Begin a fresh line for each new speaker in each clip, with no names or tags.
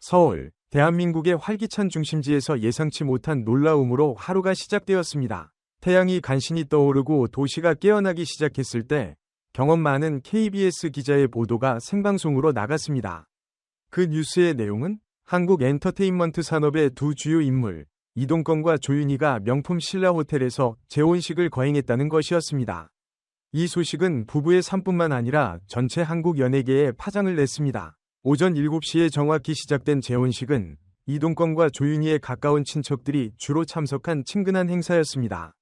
서울, 대한민국의 활기찬 중심지에서 예상치 못한 놀라움으로 하루가 시작되었습니다. 태양이 간신히 떠오르고 도시가 깨어나기 시작했을 때 경험 많은 KBS 기자의 보도가 생방송으로 나갔습니다. 그 뉴스의 내용은 한국 엔터테인먼트 산업의 두 주요 인물, 이동건과 조윤희가 명품 신라 호텔에서 재혼식을 거행했다는 것이었습니다. 이 소식은 부부의 삶뿐만 아니라 전체 한국 연예계에 파장을 냈습니다. 오전 7시에 정확히 시작된 재혼식은 이동건과 조윤희의 가까운 친척들이 주로 참석한 친근한 행사였습니다.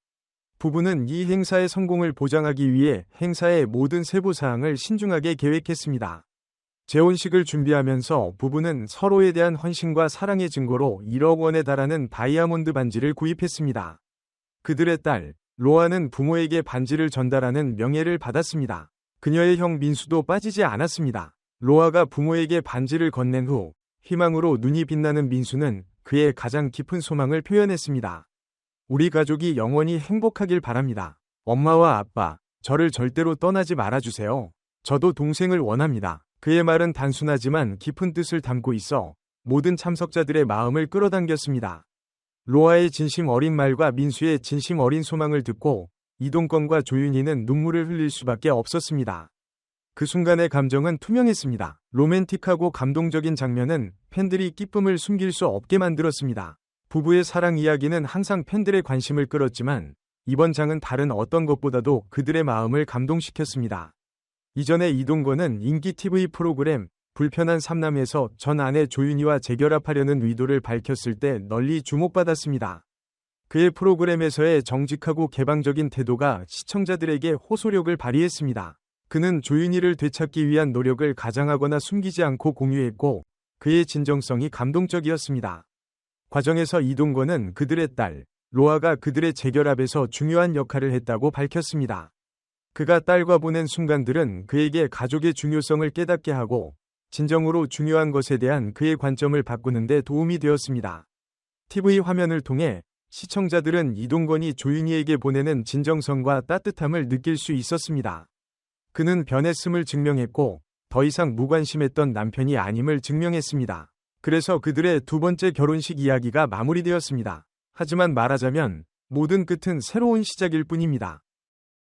부부는 이 행사의 성공을 보장하기 위해 행사의 모든 세부 사항을 신중하게 계획했습니다. 재혼식을 준비하면서 부부는 서로에 대한 헌신과 사랑의 증거로 1억 원에 달하는 다이아몬드 반지를 구입했습니다. 그들의 딸, 로아는 부모에게 반지를 전달하는 명예를 받았습니다. 그녀의 형 민수도 빠지지 않았습니다. 로아가 부모에게 반지를 건넨 후 희망으로 눈이 빛나는 민수는 그의 가장 깊은 소망을 표현했습니다. 우리 가족이 영원히 행복하길 바랍니다. 엄마와 아빠, 저를 절대로 떠나지 말아주세요. 저도 동생을 원합니다. 그의 말은 단순하지만 깊은 뜻을 담고 있어 모든 참석자들의 마음을 끌어당겼습니다. 로아의 진심 어린 말과 민수의 진심 어린 소망을 듣고 이동건과 조윤희는 눈물을 흘릴 수밖에 없었습니다. 그 순간의 감정은 투명했습니다. 로맨틱하고 감동적인 장면은 팬들이 기쁨을 숨길 수 없게 만들었습니다. 부부의 사랑 이야기는 항상 팬들의 관심을 끌었지만 이번 장은 다른 어떤 것보다도 그들의 마음을 감동시켰습니다. 이전에 이동건은 인기 TV 프로그램 불편한 삼남에서 전 아내 조윤희와 재결합하려는 의도를 밝혔을 때 널리 주목받았습니다. 그의 프로그램에서의 정직하고 개방적인 태도가 시청자들에게 호소력을 발휘했습니다. 그는 조윤희를 되찾기 위한 노력을 가장하거나 숨기지 않고 공유했고 그의 진정성이 감동적이었습니다. 과정에서 이동건은 그들의 딸, 로아가 그들의 재결합에서 중요한 역할을 했다고 밝혔습니다. 그가 딸과 보낸 순간들은 그에게 가족의 중요성을 깨닫게 하고 진정으로 중요한 것에 대한 그의 관점을 바꾸는데 도움이 되었습니다. TV 화면을 통해 시청자들은 이동건이 조윤희에게 보내는 진정성과 따뜻함을 느낄 수 있었습니다. 그는 변했음을 증명했고 더 이상 무관심했던 남편이 아님을 증명했습니다. 그래서 그들의 두 번째 결혼식 이야기가 마무리되었습니다. 하지만 말하자면 모든 끝은 새로운 시작일 뿐입니다.